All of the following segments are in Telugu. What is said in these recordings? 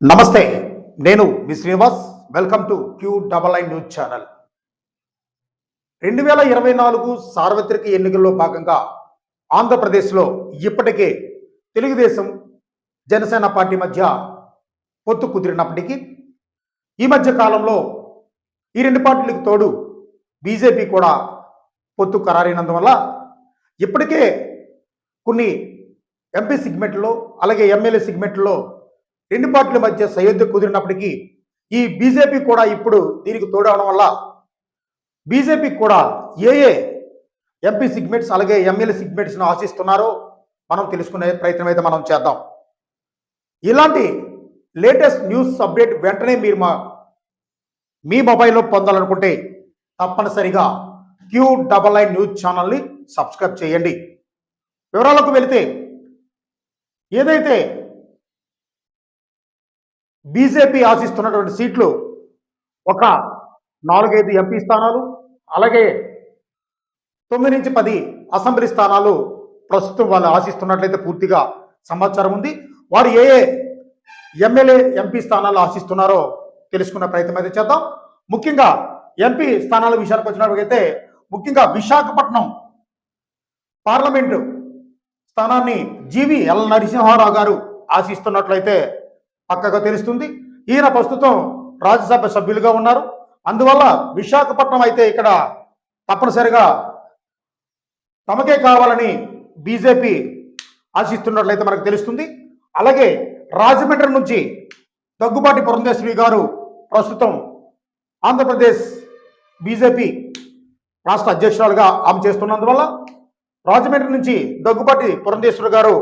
నమస్తే నేను మీ Srinivas. Welcome to Q double I news channel రెండు వేల ఇరవై నాలుగు సార్వత్రిక ఎన్నికల్లో భాగంగా ఆంధ్రప్రదేశ్లో ఇప్పటికే తెలుగుదేశం జనసేన పార్టీ మధ్య పొత్తు కుదిరినప్పటికీ ఈ మధ్య కాలంలో ఈ రెండు పార్టీలకు తోడు బీజేపీ కూడా పొత్తు ఖరారైనందువల్ల ఇప్పటికే కొన్ని ఎంపీ సిగ్మెంట్లో అలాగే ఎమ్మెల్యే సిగ్మెంట్లో రెండు పార్టీల మధ్య సయోధ్య కుదిరినప్పటికీ ఈ బీజేపీ కూడా ఇప్పుడు దీనికి తోడవడం వల్ల బీజేపీ కూడా ఏ ఏ ఎంపీ సిగ్మెంట్స్ అలాగే ఎమ్మెల్యే సిగ్మెంట్స్ను ఆశిస్తున్నారో మనం తెలుసుకునే ప్రయత్నం అయితే మనం చేద్దాం. ఇలాంటి లేటెస్ట్ న్యూస్ అప్డేట్ వెంటనే మీరు మా మీ మొబైల్లో పొందాలనుకుంటే తప్పనిసరిగా క్యూ డబల్ ఐ న్యూస్ ఛానల్ని సబ్స్క్రైబ్ చేయండి. వివరాలకు వెళితే ఏదైతే బీజేపీ ఆశిస్తున్నటువంటి సీట్లు ఒక నాలుగైదు ఎంపీ స్థానాలు అలాగే తొమ్మిది నుంచి పది అసెంబ్లీ స్థానాలు ప్రస్తుతం వాళ్ళు ఆశిస్తున్నట్లయితే పూర్తిగా సమాచారం ఉంది. వారు ఏ ఏ ఎమ్మెల్యే ఎంపీ స్థానాలు ఆశిస్తున్నారో తెలుసుకున్న ప్రయత్నం అయితే చేద్దాం. ముఖ్యంగా ఎంపీ స్థానాల విషయానికి వచ్చినట్లయితే ముఖ్యంగా విశాఖపట్నం పార్లమెంటు స్థానాన్ని జీవి ఎల్ నరసింహారావు గారు ఆశిస్తున్నట్లయితే పక్కగా తెలుస్తుంది. ఈయన ప్రస్తుతం రాజ్యసభ సభ్యులుగా ఉన్నారు. అందువల్ల విశాఖపట్నం అయితే ఇక్కడ తప్పనిసరిగా తమకే కావాలని బీజేపీ ఆశిస్తున్నట్లయితే మనకు తెలుస్తుంది. అలాగే రాజమండ్రి నుంచి దగ్గుబాటి పురంధేశ్వరి గారు ప్రస్తుతం ఆంధ్రప్రదేశ్ బీజేపీ రాష్ట్ర అధ్యక్షురాలుగా ఆమె చేస్తున్నందువల్ల రాజమండ్రి నుంచి దగ్గుబాటి పురంధేశ్వరి గారు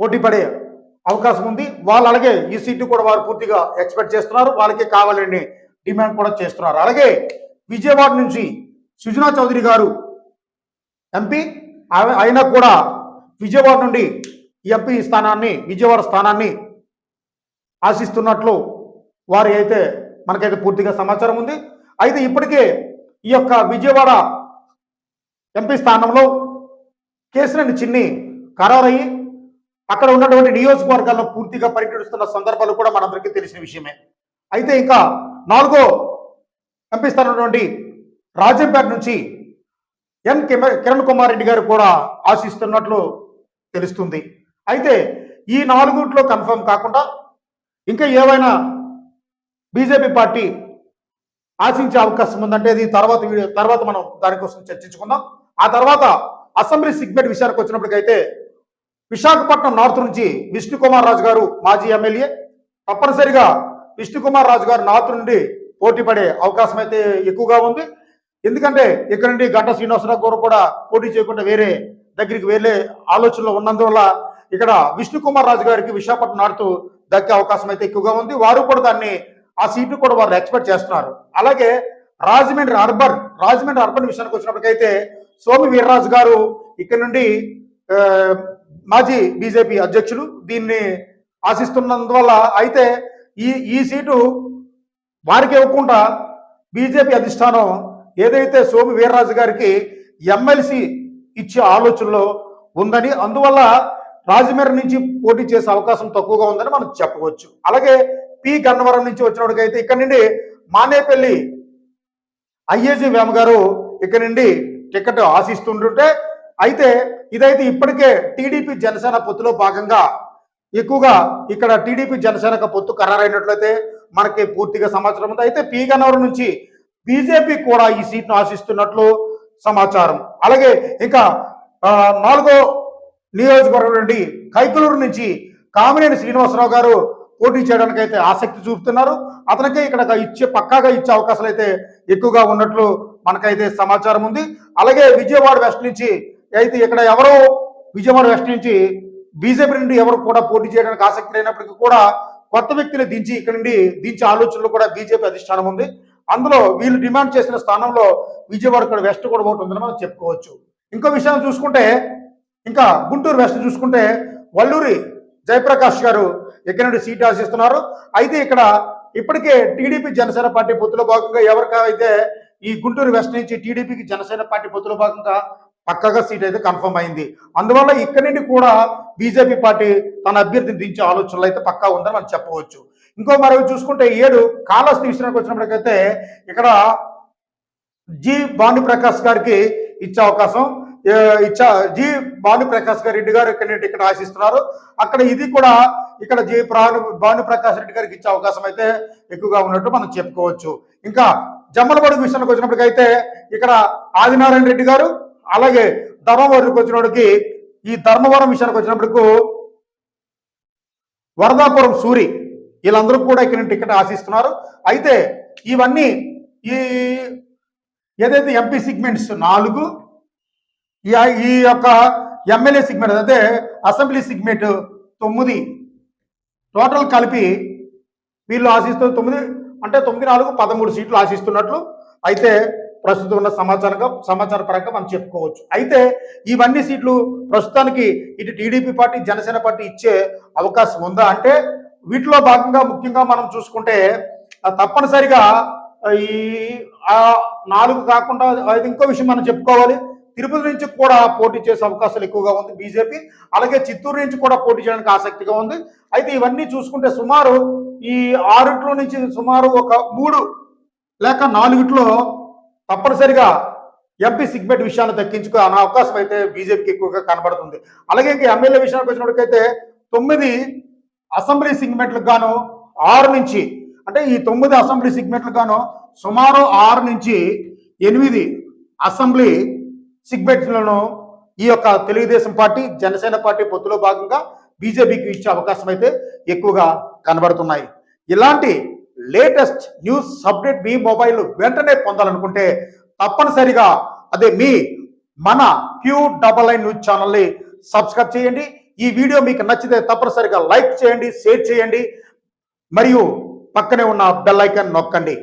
పోటీ పడే అవకాశం ఉంది. వాళ్ళు అలాగే ఈ సీటు కూడా వారు పూర్తిగా ఎక్స్పెక్ట్ చేస్తున్నారు. వాళ్ళకి కావాలని డిమాండ్ కూడా చేస్తున్నారు. అలాగే విజయవాడ నుంచి సుజనా చౌదరి గారు ఎంపీ ఆమె- అయినా కూడా విజయవాడ నుండి ఈ ఎంపీ స్థానాన్ని విజయవాడ స్థానాన్ని ఆశిస్తున్నట్లు వారి అయితే మనకైతే పూర్తిగా సమాచారం ఉంది. అయితే ఇప్పటికే ఈ యొక్క విజయవాడ ఎంపీ స్థానంలో కేసినేని చిన్ని ఖరారయ్యి అక్కడ ఉన్నటువంటి నియోజకవర్గాల్లో పూర్తిగా పర్యటిస్తున్న సందర్భాలు కూడా మనందరికీ తెలిసిన విషయమే. అయితే ఇంకా నాలుగో ఎంపీ స్థానం రాజంపేట నుంచి ఎన్ కిరణ్ కుమార్ రెడ్డి గారు కూడా ఆశిస్తున్నట్లు తెలుస్తుంది. అయితే ఈ నాలుగుట్లో కన్ఫర్మ్ కాకుండా ఇంకా ఏవైనా బీజేపీ పార్టీ ఆశించే అవకాశం ఉందంటే ఇది తర్వాత వీడియో తర్వాత మనం దానికోసం చర్చించుకుందాం. ఆ తర్వాత అసెంబ్లీ సిగ్మెంట్ విషయానికి వచ్చినప్పటికైతే విశాఖపట్నం నార్త్ నుంచి విష్ణు కుమార్ రాజు గారు మాజీ ఎమ్మెల్యే. తప్పనిసరిగా విష్ణు కుమార్ రాజు గారు నార్త్ నుండి పోటీ పడే అవకాశం అయితే ఎక్కువగా ఉంది. ఎందుకంటే ఇక్కడ నుండి గంట శ్రీనివాసరావు గారు కూడా పోటీ చేయకుండా వేరే దగ్గరికి వెళ్ళే ఆలోచనలో ఉన్నందువల్ల ఇక్కడ విష్ణు కుమార్ రాజు గారికి విశాఖపట్నం నార్త్ దక్కే అవకాశం అయితే ఎక్కువగా ఉంది. వారు కూడా దాన్ని ఆ సీటు కూడా వారు ఎక్స్పెక్ట్ చేస్తున్నారు. అలాగే రాజమండ్రి అర్బన్ రాజమండ్రి అర్బన్ విషయానికి వచ్చినప్పటికైతే సోమి వీర్రాజు గారు ఇక్కడ నుండి మాజీ బీజేపీ అధ్యక్షులు దీన్ని ఆశిస్తున్నందువల్ల అయితే ఈ ఈ సీటు వారికి ఇవ్వకుండా బీజేపీ అధిష్టానం ఏదైతే సోమి వీర్రాజు గారికి ఎమ్మెల్సీ ఇచ్చే ఆలోచనలో ఉందని అందువల్ల రాజమండ్రి నుంచి పోటీ చేసే అవకాశం తక్కువగా ఉందని మనం చెప్పవచ్చు. అలాగే పి గన్నవరం నుంచి వచ్చినప్పటికైతే ఇక్కడ నుండి మానేపల్లి ఐఏజీ వేమ గారు ఇక్కడ నుండి టికెట్ ఆశిస్తుంటుంటే అయితే ఇదైతే ఇప్పటికే టీడీపీ జనసేన పొత్తులో భాగంగా ఎక్కువగా ఇక్కడ టీడీపీ జనసేనకు పొత్తు ఖరారైనట్లయితే మనకి పూర్తిగా సమాచారం ఉంది. అయితే పీగనూరు నుంచి బీజేపీ కూడా ఈ సీట్ను ఆశిస్తున్నట్లు సమాచారం. అలాగే ఇంకా నాలుగో నియోజకవర్గం నుండి కైకలూరు నుంచి కామినేని శ్రీనివాసరావు గారు పోటీ చేయడానికి అయితే ఆసక్తి చూపుతున్నారు. అతనికి ఇక్కడ ఇచ్చే పక్కాగా ఇచ్చే అవకాశాలు అయితే ఎక్కువగా ఉన్నట్లు మనకైతే సమాచారం ఉంది. అలాగే విజయవాడ వెస్ట్ నుంచి అయితే ఇక్కడ ఎవరో విజయవాడ వెస్ట్ నుంచి బీజేపీ నుండి ఎవరు కూడా పోటీ చేయడానికి ఆసక్తి లేనప్పటికీ కూడా కొత్త వ్యక్తిని దించి ఇక్కడ నుండి దించే ఆలోచనలు కూడా బీజేపీ అధిష్టానం ఉంది. అందులో వీళ్ళు డిమాండ్ చేసిన స్థానంలో విజయవాడ ఇక్కడ వెస్ట్ కూడా ఒకటి ఉందని మనం చెప్పుకోవచ్చు. ఇంకో విషయం చూసుకుంటే ఇంకా గుంటూరు వెస్ట్ చూసుకుంటే వల్లూరి జయప్రకాష్ గారు ఇక్కడ నుండి సీట్ ఆశిస్తున్నారు. అయితే ఇక్కడ ఇప్పటికే టీడీపీ జనసేన పార్టీ పొత్తులో భాగంగా ఎవరికైతే ఈ గుంటూరు వెస్ట్ నుంచి టీడీపీకి జనసేన పార్టీ పొత్తులో భాగంగా పక్కగా సీట్ అయితే కన్ఫర్మ్ అయింది. అందువల్ల ఇక్కడి నుండి కూడా బీజేపీ పార్టీ తన అభ్యర్థిని దించే ఆలోచనలు అయితే పక్కా ఉందని మనం చెప్పవచ్చు. ఇంకో మరొక చూసుకుంటే ఏడు కాళహస్తి విషయానికి వచ్చినప్పటికైతే ఇక్కడ జి భానుప్రకాష్ గారికి ఇచ్చే అవకాశం ఇచ్చా జి భానుప్రకాష్ గారి రెడ్డి గారు ఇక్కడ నుండి ఇక్కడ ఆశిస్తున్నారు. అక్కడ ఇది కూడా ఇక్కడ జి భాను భానుప్రకాష్ రెడ్డి గారికి ఇచ్చే అవకాశం అయితే ఎక్కువగా ఉన్నట్టు మనం చెప్పుకోవచ్చు. ఇంకా జమ్మలబడుగు విషయానికి వచ్చినప్పటికైతే ఇక్కడ ఆదినారాయణ రెడ్డి గారు అలాగే ధర్మవరంకి వచ్చినప్పటికి ఈ ధర్మవరం విషయానికి వచ్చినప్పటికు వరదాపురం సూరి వీళ్ళందరూ కూడా ఇక్కడ టికెట్ ఆశిస్తున్నారు. అయితే ఇవన్నీ ఈ ఏదైతే ఎంపీ సిగ్మెంట్స్ నాలుగు ఈ ఈ యొక్క ఎమ్మెల్యే సిగ్మెంట్ అదే అసెంబ్లీ సిగ్మెంట్ తొమ్మిది టోటల్ కలిపి వీళ్ళు ఆశిస్తున్న తొమ్మిది అంటే తొమ్మిది నాలుగు పదమూడు సీట్లు ఆశిస్తున్నట్లు. అయితే ప్రస్తుతం ఉన్న సమాచారంగా సమాచార పరంగా మనం చెప్పుకోవచ్చు. అయితే ఇవన్నీ సీట్లు ప్రస్తుతానికి ఇటు టీడీపీ పార్టీ జనసేన పార్టీ ఇచ్చే అవకాశం ఉందా? అంటే వీటిలో భాగంగా ముఖ్యంగా మనం చూసుకుంటే తప్పనిసరిగా ఈ నాలుగు కాకుండా అది ఇంకో విషయం మనం చెప్పుకోవాలి. తిరుపతి నుంచి కూడా పోటీ చేసే అవకాశాలు ఎక్కువగా ఉంది బీజేపీ. అలాగే చిత్తూరు నుంచి కూడా పోటీ చేయడానికి ఆసక్తిగా ఉంది. అయితే ఇవన్నీ చూసుకుంటే సుమారు ఈ ఆరుట్లో నుంచి సుమారు ఒక మూడు లేక నాలుగిట్లో తప్పనిసరిగా ఎంపీ సిగ్మెంట్ విషయాన్ని దక్కించుకో అనే అవకాశం అయితే బీజేపీకి ఎక్కువగా కనబడుతుంది. అలాగే ఇంకా ఎమ్మెల్యే విషయానికి వచ్చినప్పటికైతే తొమ్మిది అసెంబ్లీ సిగ్మెంట్లకు గాను ఆరు నుంచి అంటే ఈ తొమ్మిది అసెంబ్లీ సిగ్మెంట్లకు గాను సుమారు ఆరు నుంచి ఎనిమిది అసెంబ్లీ సిగ్మెంట్లను ఈ యొక్క తెలుగుదేశం పార్టీ జనసేన పార్టీ పొత్తులో భాగంగా బీజేపీకి ఇచ్చే అవకాశం అయితే ఎక్కువగా కనబడుతున్నాయి. ఇలాంటి లేటెస్ట్ న్యూస్ అప్డేట్ మీ మొబైల్ వెంటనే పొందాలనుకుంటే తప్పనిసరిగా అదే మీ మన క్యూ డబల్ ఐ న్యూస్ ఛానల్ని సబ్స్క్రైబ్ చేయండి. ఈ వీడియో మీకు నచ్చితే తప్పనిసరిగా లైక్ చేయండి షేర్ చేయండి. మరియు పక్కనే ఉన్న బెల్ ఐకాన్ నొక్కండి.